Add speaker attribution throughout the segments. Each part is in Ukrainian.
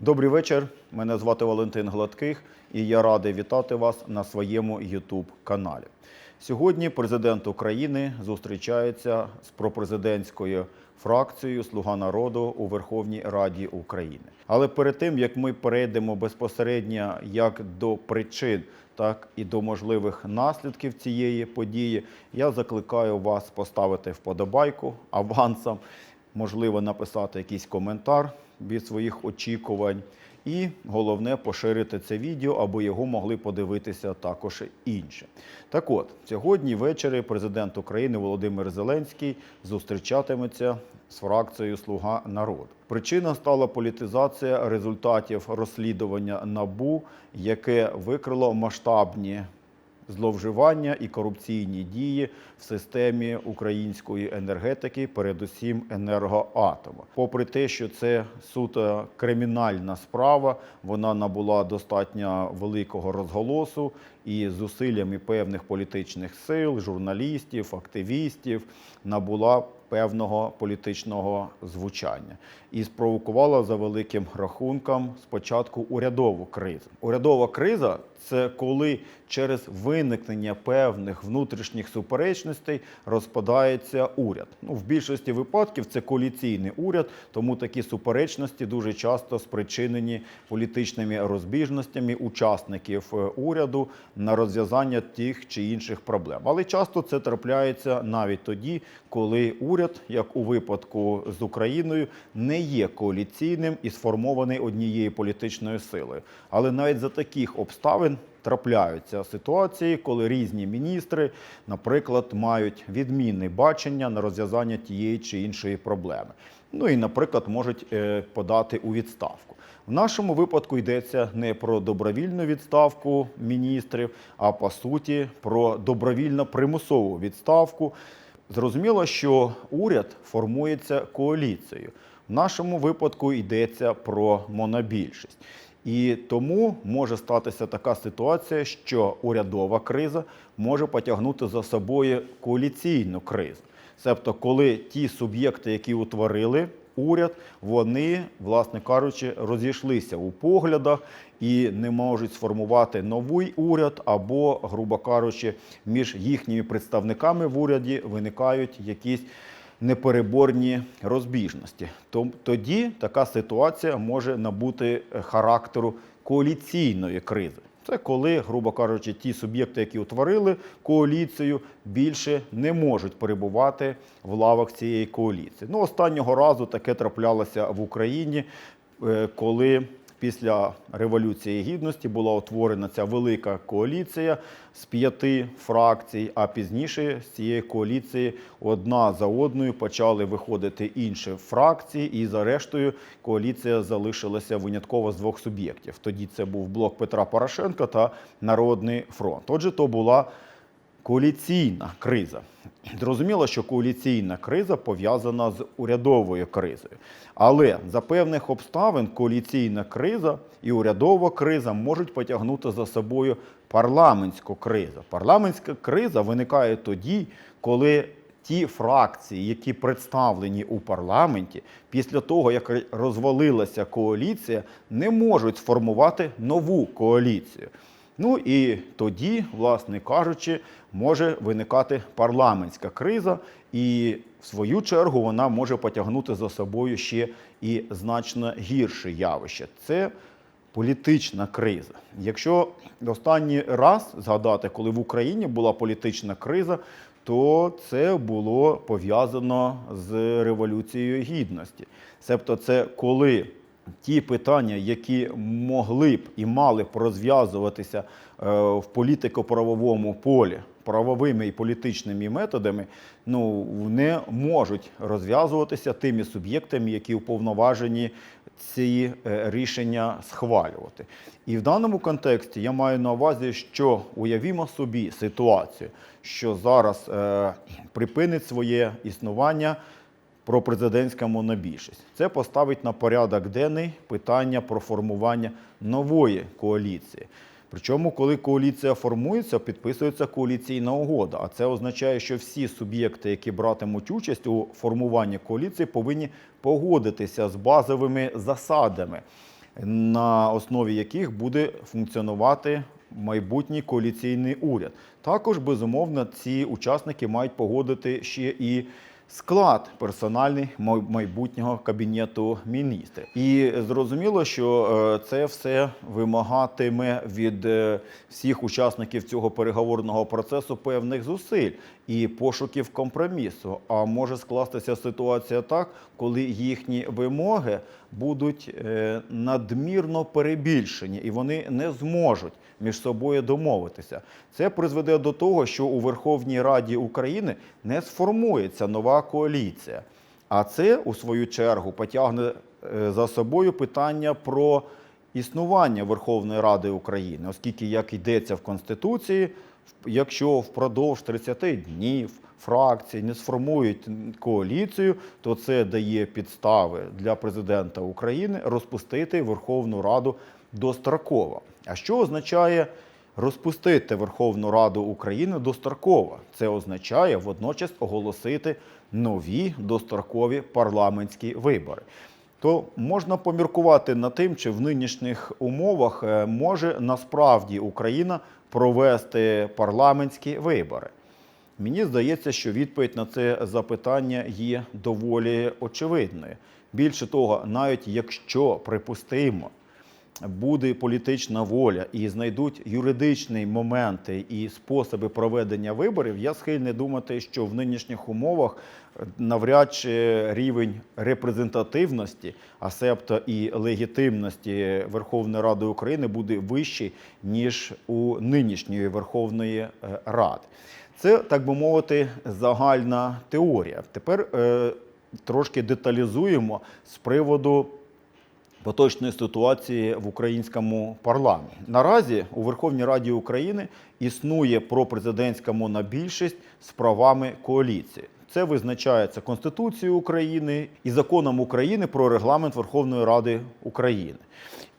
Speaker 1: Добрий вечір. Мене звати Валентин Гладких, і я радий вітати вас на своєму youtube каналі. Сьогодні президент України зустрічається з пропрезидентською фракцією Слуга народу у Верховній Раді України. Але перед тим як ми перейдемо безпосередньо як до причин, так і до можливих наслідків цієї події, я закликаю вас поставити вподобайку авансом можливо написати якийсь коментар від своїх очікувань. І головне поширити це відео, аби його могли подивитися також інші. Так от, сьогодні ввечері президент України Володимир Зеленський зустрічатиметься з фракцією Слуга народу. Причина стала політизація результатів розслідування НАБУ, яке викрило масштабні зловживання і корупційні дії в системі української енергетики, передусім енергоатома. Попри те, що це суто кримінальна справа, вона набула достатньо великого розголосу і зусиллями певних політичних сил, журналістів, активістів набула певного політичного звучання і спровокувала за великим рахунком спочатку урядову кризу. Урядова криза це коли через виникнення певних внутрішніх суперечностей розпадається уряд. Ну, в більшості випадків це коаліційний уряд, тому такі суперечності дуже часто спричинені політичними розбіжностями учасників е, уряду на розв'язання тих чи інших проблем. Але часто це трапляється навіть тоді, коли уряд, як у випадку з Україною, не є коаліційним і сформований однією політичною силою. Але навіть за таких обставин трапляються ситуації, коли різні міністри, наприклад, мають відмінне бачення на розв'язання тієї чи іншої проблеми. Ну і, наприклад, можуть е, подати у відставку. В нашому випадку йдеться не про добровільну відставку міністрів, а по суті про добровільно примусову відставку. Зрозуміло, що уряд формується коаліцією. В нашому випадку йдеться про монобільшість. І тому може статися така ситуація, що урядова криза може потягнути за собою коаліційну кризу. Себто, коли ті суб'єкти, які утворили уряд, вони, власне кажучи, розійшлися у поглядах і не можуть сформувати новий уряд, або, грубо кажучи, між їхніми представниками в уряді виникають якісь непереборні розбіжності. Тоді така ситуація може набути характеру коаліційної кризи. Це коли, грубо кажучи, ті суб'єкти, які утворили коаліцію, більше не можуть перебувати в лавах цієї коаліції. Ну, останнього разу таке траплялося в Україні, е, коли після Революції Гідності була утворена ця велика коаліція з п'яти фракцій, а пізніше з цієї коаліції одна за одною почали виходити інші фракції, і за рештою коаліція залишилася винятково з двох суб'єктів. Тоді це був блок Петра Порошенка та Народний фронт. Отже, то була коаліційна криза. Зрозуміло, що коаліційна криза пов'язана з урядовою кризою. Але за певних обставин коаліційна криза і урядова криза можуть потягнути за собою парламентську кризу. Парламентська криза виникає тоді, коли ті фракції, які представлені у парламенті, після того, як розвалилася коаліція, не можуть сформувати нову коаліцію. Ну і тоді, власне кажучи, може виникати парламентська криза, і в свою чергу вона може потягнути за собою ще і значно гірше явище. Це політична криза. Якщо останній раз згадати, коли в Україні була політична криза, то це було пов'язано з Революцією Гідності. Себто, це коли ті питання, які могли б і мали б розв'язуватися е, в політико-правовому полі правовими і політичними методами, ну не можуть розв'язуватися тими суб'єктами, які уповноважені ці е, рішення схвалювати. І в даному контексті я маю на увазі, що уявімо собі ситуацію, що зараз е, припинить своє існування пропрезидентська монобільшість. Це поставить на порядок денний питання про формування нової коаліції. Причому, коли коаліція формується, підписується коаліційна угода. А це означає, що всі суб'єкти, які братимуть участь у формуванні коаліції, повинні погодитися з базовими засадами на основі яких буде функціонувати майбутній коаліційний уряд. Також, безумовно, ці учасники мають погодити ще і склад персональний май- майбутнього кабінету міністрів. І зрозуміло, що е, це все вимагатиме від е, всіх учасників цього переговорного процесу певних зусиль і пошуків компромісу. А може скластися ситуація так, коли їхні вимоги будуть е, надмірно перебільшені, і вони не зможуть між собою домовитися. Це призведе до того, що у Верховній Раді України не сформується нова коаліція. А це, у свою чергу, потягне е, за собою питання про існування Верховної Ради України, оскільки, як йдеться в Конституції, якщо впродовж 30 днів фракції не сформують коаліцію, то це дає підстави для президента України розпустити Верховну Раду достроково. А що означає розпустити Верховну Раду України достроково? Це означає водночас оголосити нові дострокові парламентські вибори. То можна поміркувати над тим, чи в нинішніх умовах е, може насправді Україна провести парламентські вибори. Мені здається, що відповідь на це запитання є доволі очевидною. Більше того, навіть якщо припустимо, буде політична воля і знайдуть юридичні моменти і способи проведення виборів, я схильний думати, що в нинішніх умовах е, навряд чи рівень репрезентативності, а себто і легітимності Верховної Ради України буде вищий ніж у нинішньої Верховної е, Ради. Це так би мовити загальна теорія. Тепер е, трошки деталізуємо з приводу поточної ситуації в українському парламенті. Наразі у Верховній Раді України існує пропрезидентська монобільшість з правами коаліції. Це визначається Конституцією України і законом України про регламент Верховної Ради України.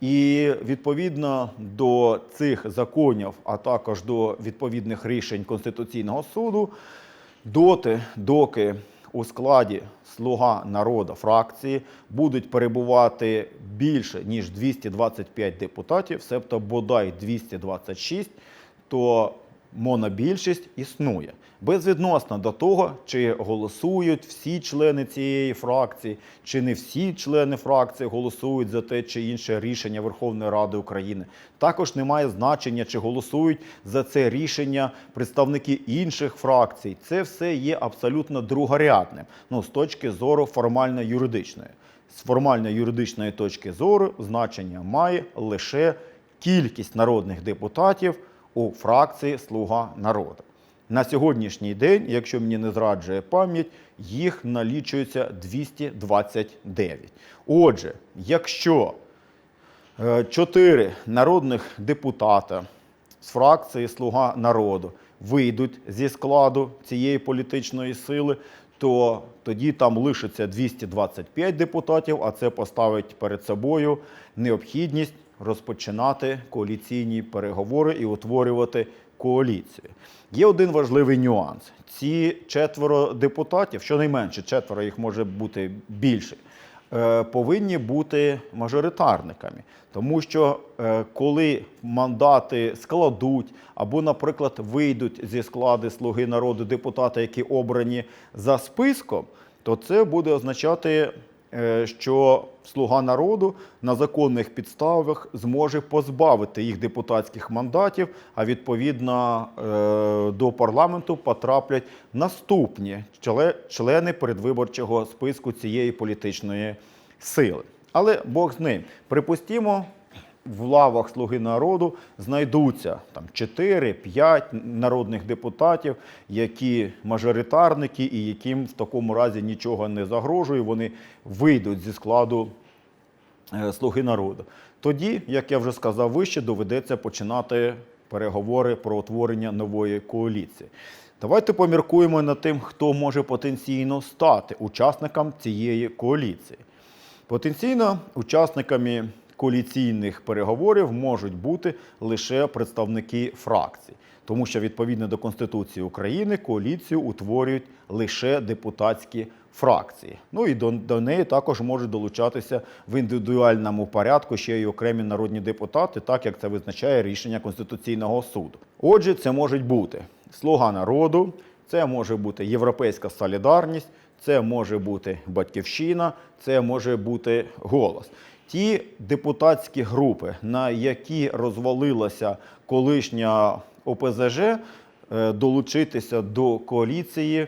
Speaker 1: І відповідно до цих законів, а також до відповідних рішень Конституційного суду, доти, доки у складі Слуга народу фракції будуть перебувати більше ніж 225 депутатів, себто бодай 226, то монобільшість існує. Безвідносно до того, чи голосують всі члени цієї фракції, чи не всі члени фракції голосують за те чи інше рішення Верховної Ради України. Також немає значення, чи голосують за це рішення представники інших фракцій. Це все є абсолютно другорядним. Ну, з точки зору формально-юридичної. З формально-юридичної точки зору значення має лише кількість народних депутатів у фракції Слуга народу. На сьогоднішній день, якщо мені не зраджує пам'ять, їх налічується 229. Отже, якщо е, чотири народних депутата з фракції Слуга народу вийдуть зі складу цієї політичної сили, то тоді там лишиться 225 депутатів, а це поставить перед собою необхідність розпочинати коаліційні переговори і утворювати коаліцію. Є один важливий нюанс: ці четверо депутатів, щонайменше четверо їх може бути більше, е, повинні бути мажоритарниками. Тому що е, коли мандати складуть або, наприклад, вийдуть зі складу Слуги народу депутати, які обрані за списком, то це буде означати, е, що Слуга народу на законних підставах зможе позбавити їх депутатських мандатів, а відповідно е, до парламенту потраплять наступні члени передвиборчого списку цієї політичної сили. Але Бог з ним. Припустімо, в лавах Слуги народу знайдуться там 4-5 народних депутатів, які мажоритарники і яким в такому разі нічого не загрожує. Вони вийдуть зі складу Слуги народу. Тоді, як я вже сказав вище, доведеться починати переговори про утворення нової коаліції. Давайте поміркуємо над тим, хто може потенційно стати учасником цієї коаліції. Потенційно учасниками коаліційних переговорів можуть бути лише представники фракцій. Тому що відповідно до Конституції України коаліцію утворюють лише депутатські фракції. Ну і до, до неї також можуть долучатися в індивідуальному порядку ще й окремі народні депутати, так як це визначає рішення Конституційного суду. Отже, це можуть бути Слуга народу, це може бути Європейська солідарність, це може бути Батьківщина, це може бути голос. Ті депутатські групи, на які розвалилася колишня ОПЗЖ, е, долучитися до коаліції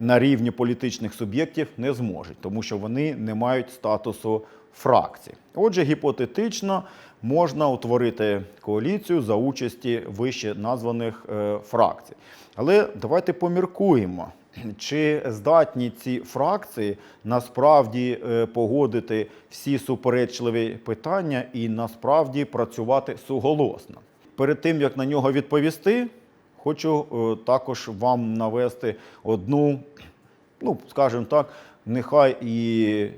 Speaker 1: на рівні політичних суб'єктів не зможуть, тому що вони не мають статусу фракцій. Отже, гіпотетично можна утворити коаліцію за участі вище названих е, фракцій. Але давайте поміркуємо, чи здатні ці фракції насправді е, погодити всі суперечливі питання і насправді працювати суголосно. Перед тим як на нього відповісти, хочу е, також вам навести одну, ну скажімо так, нехай і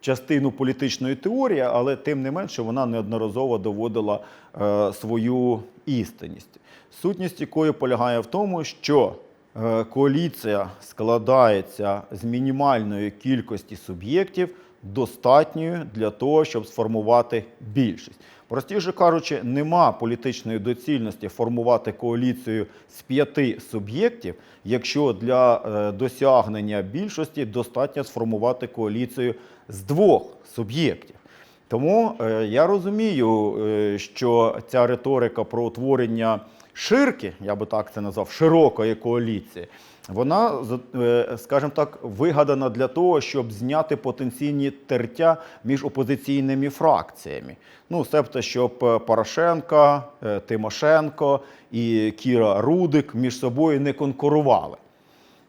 Speaker 1: частину політичної теорії, але тим не менше вона неодноразово доводила е, свою істинність. Сутність якої полягає в тому, що е, коаліція складається з мінімальної кількості суб'єктів, достатньою для того, щоб сформувати більшість. Простіше кажучи, нема політичної доцільності формувати коаліцію з п'яти суб'єктів, якщо для е, досягнення більшості достатньо сформувати коаліцію з двох суб'єктів. Тому е, я розумію, е, що ця риторика про утворення ширки, я би так це назвав, широкої коаліції, вона, е, скажімо так, вигадана для того, щоб зняти потенційні тертя між опозиційними фракціями. Ну, себто, щоб е, Порошенко, е, Тимошенко і Кіра Рудик між собою не конкурували.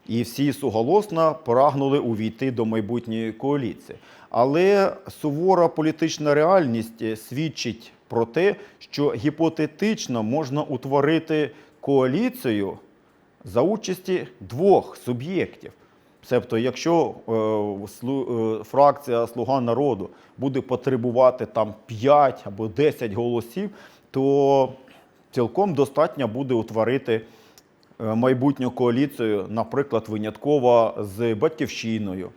Speaker 1: І всі суголосно прагнули увійти до майбутньої коаліції. Але сувора політична реальність свідчить про те, що гіпотетично можна утворити коаліцію за участі двох суб'єктів. Себто, якщо е, е, фракція Слуга народу буде потребувати там 5 або 10 голосів, то цілком достатньо буде утворити е, майбутню коаліцію, наприклад, винятково з батьківщиною.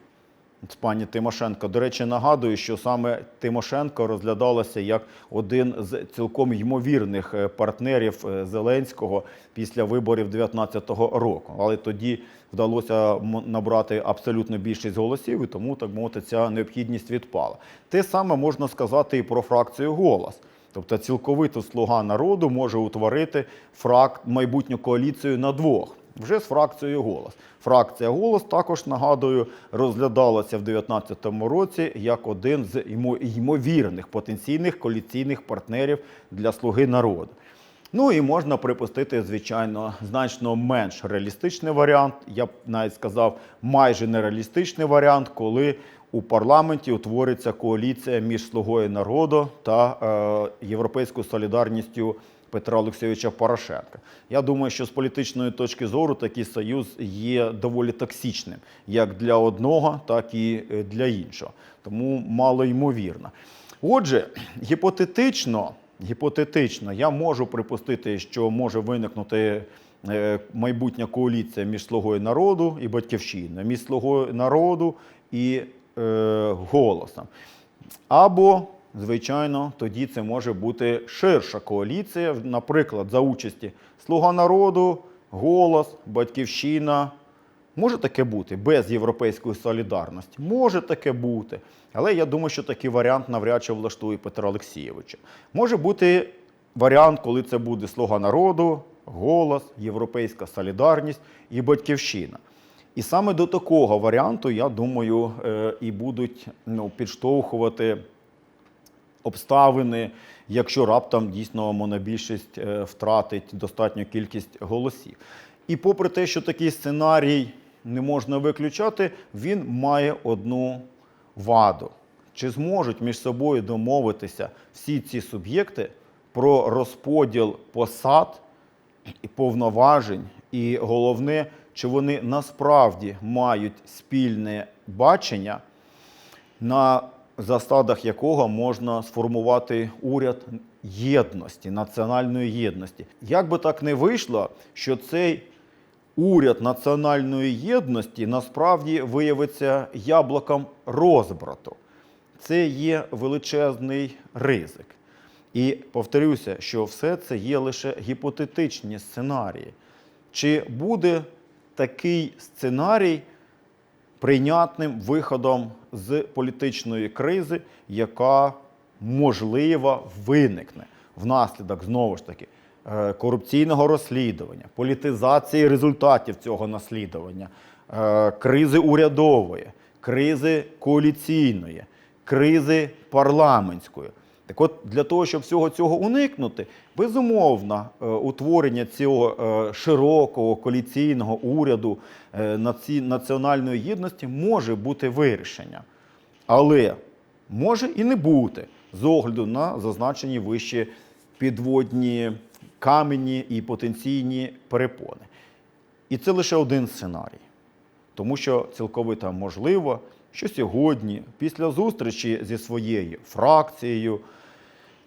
Speaker 1: Пані Тимошенко. До речі, нагадую, що саме Тимошенко розглядалася як один з цілком ймовірних е, партнерів е, Зеленського після виборів 2019 року. Але тоді вдалося набрати абсолютно більшість голосів, і тому так мовити ця необхідність відпала. Те саме можна сказати і про фракцію голос. Тобто цілковито слуга народу може утворити фрак... майбутню коаліцію на двох. Вже з фракцією голос. Фракція голос також нагадую розглядалася в 2019 році як один з ймовірних потенційних коаліційних партнерів для слуги народу. Ну і можна припустити, звичайно, значно менш реалістичний варіант. Я б навіть сказав, майже нереалістичний варіант, коли у парламенті утвориться коаліція між слугою народу та е, європейською солідарністю Петра Олексійовича Порошенка. Я думаю, що з політичної точки зору такий союз є доволі токсичним як для одного, так і е, для іншого. Тому мало ймовірно. Отже, гіпотетично, гіпотетично, я можу припустити, що може виникнути е, майбутня коаліція між слугою народу і батьківщиною, між слугою народу і е, голосом. Або, звичайно, тоді це може бути ширша коаліція, наприклад, за участі Слуга народу, голос, батьківщина. Може таке бути без європейської солідарності? Може таке бути. Але я думаю, що такий варіант навряд чи влаштує Петра Олексійовича. Може бути варіант, коли це буде Слуга народу, голос, Європейська солідарність і батьківщина. І саме до такого варіанту, я думаю, е, і будуть ну, підштовхувати обставини, якщо раптом дійсно монобільшість е, втратить достатню кількість голосів. І попри те, що такий сценарій не можна виключати, він має одну ваду. Чи зможуть між собою домовитися всі ці суб'єкти про розподіл посад і повноважень, і головне, чи вони насправді мають спільне бачення на засадах якого можна сформувати уряд єдності, національної єдності. Як би так не вийшло, що цей уряд національної єдності насправді виявиться яблуком розбрату. Це є величезний ризик. І повторюся, що все це є лише гіпотетичні сценарії. Чи буде такий сценарій прийнятним виходом з політичної кризи, яка можливо виникне внаслідок знову ж таки е, корупційного розслідування, політизації результатів цього наслідування, е, кризи урядової, кризи коаліційної, кризи парламентської. Так от для того, щоб всього цього уникнути, безумовно, е, утворення цього е, широкого коаліційного уряду е, національної єдності може бути вирішення. Але може і не бути з огляду на зазначені вище підводні камені і потенційні перепони. І це лише один сценарій. Тому що цілковито можливо, що сьогодні, після зустрічі зі своєю фракцією,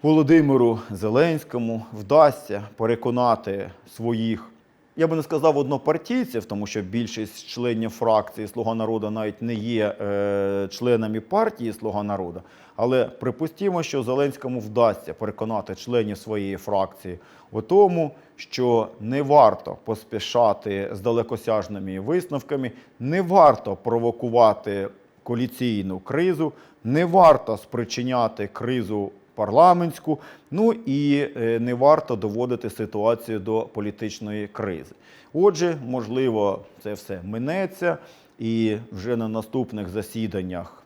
Speaker 1: Володимиру Зеленському вдасться переконати своїх, я би не сказав однопартійців, тому що більшість членів фракції Слуга народу навіть не є е, членами партії Слуга народу. Але припустімо, що Зеленському вдасться переконати членів своєї фракції у тому, що не варто поспішати з далекосяжними висновками, не варто провокувати коаліційну кризу, не варто спричиняти кризу парламентську, ну і е, не варто доводити ситуацію до політичної кризи. Отже, можливо, це все минеться, і вже на наступних засіданнях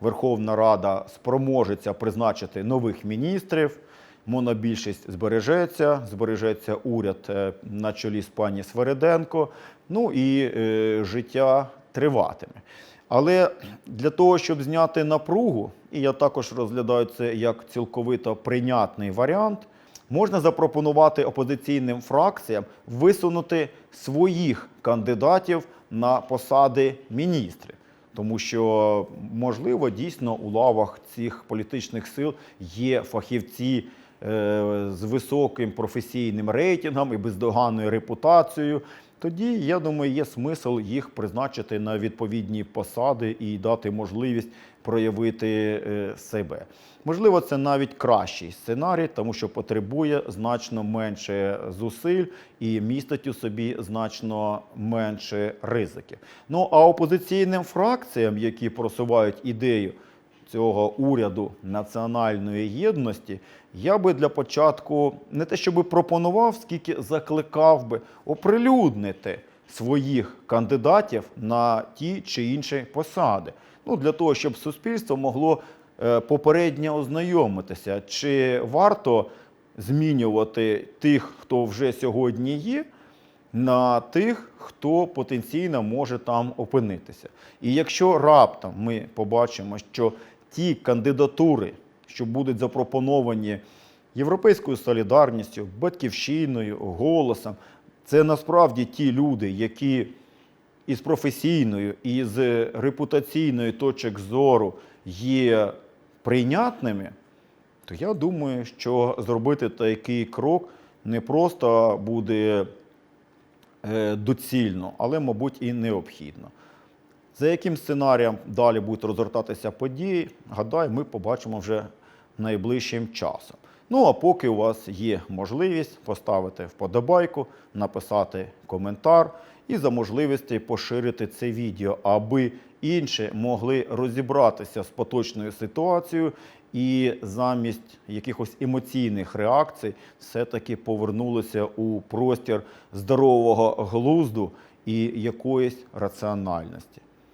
Speaker 1: Верховна Рада спроможеться призначити нових міністрів. Монобільшість збережеться, збережеться уряд е, на чолі з пані Свереденко. Ну і е, життя триватиме. Але для того, щоб зняти напругу, і я також розглядаю це як цілковито прийнятний варіант, можна запропонувати опозиційним фракціям висунути своїх кандидатів на посади міністрів. Тому що, можливо, дійсно у лавах цих політичних сил є фахівці е, з високим професійним рейтингом і бездоганною репутацією. Тоді, я думаю, є смисл їх призначити на відповідні посади і дати можливість проявити е, себе. Можливо, це навіть кращий сценарій, тому що потребує значно менше зусиль і містить у собі значно менше ризиків. Ну а опозиційним фракціям, які просувають ідею цього уряду національної єдності, я би для початку не те, щоб пропонував, скільки закликав би оприлюднити своїх кандидатів на ті чи інші посади. Ну, для того, щоб суспільство могло е, попередньо ознайомитися, чи варто змінювати тих, хто вже сьогодні є, на тих, хто потенційно може там опинитися. І якщо раптом ми побачимо, що ті кандидатури, що будуть запропоновані Європейською солідарністю, батьківщиною, голосом, це насправді ті люди, які із професійною, і з репутаційної точок зору є прийнятними, то я думаю, що зробити такий крок не просто буде е, доцільно, але, мабуть, і необхідно. За яким сценарієм далі будуть розгортатися події, гадаю, ми побачимо вже найближчим часом. Ну а поки у вас є можливість поставити вподобайку, написати коментар і за можливості поширити це відео, аби інші могли розібратися з поточною ситуацією і замість якихось емоційних реакцій все-таки повернулися у простір здорового глузду і якоїсь раціональності.